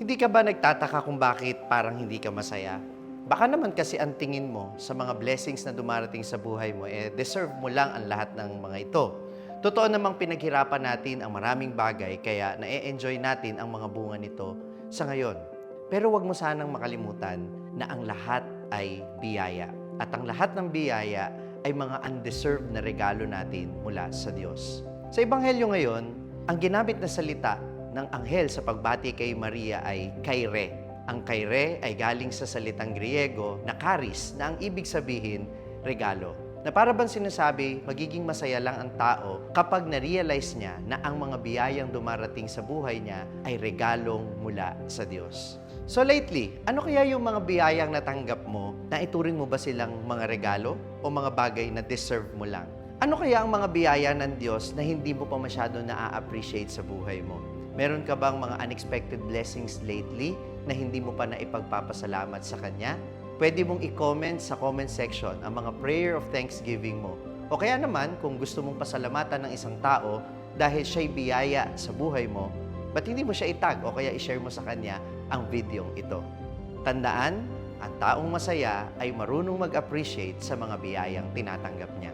Hindi ka ba nagtataka kung bakit parang hindi ka masaya? Baka naman kasi ang tingin mo sa mga blessings na dumarating sa buhay mo, eh deserve mo lang ang lahat ng mga ito. Totoo namang pinaghirapan natin ang maraming bagay kaya na-enjoy natin ang mga bunga nito sa ngayon. Pero wag mo sanang makalimutan na ang lahat ay biyaya. At ang lahat ng biyaya ay mga undeserved na regalo natin mula sa Diyos. Sa Ebanghelyo ngayon, ang ginamit na salita ng anghel sa pagbati kay Maria ay kaire. Ang kaire ay galing sa salitang Griego na charis na ang ibig sabihin regalo. Na para bang sinasabi, magiging masaya lang ang tao kapag na-realize niya na ang mga biyayang dumarating sa buhay niya ay regalong mula sa Diyos. So lately, ano kaya yung mga biyayang natanggap mo na ituring mo ba silang mga regalo o mga bagay na deserve mo lang? Ano kaya ang mga biyaya ng Diyos na hindi mo pa masyado na-appreciate sa buhay mo? Meron ka bang mga unexpected blessings lately na hindi mo pa na ipagpapasalamat sa Kanya? Pwede mong i-comment sa comment section ang mga prayer of thanksgiving mo. O kaya naman, kung gusto mong pasalamatan ng isang tao dahil siya'y biyaya sa buhay mo, ba't hindi mo siya itag o kaya i-share mo sa kanya ang videong ito? Tandaan, ang taong masaya ay marunong mag-appreciate sa mga biyayang tinatanggap niya.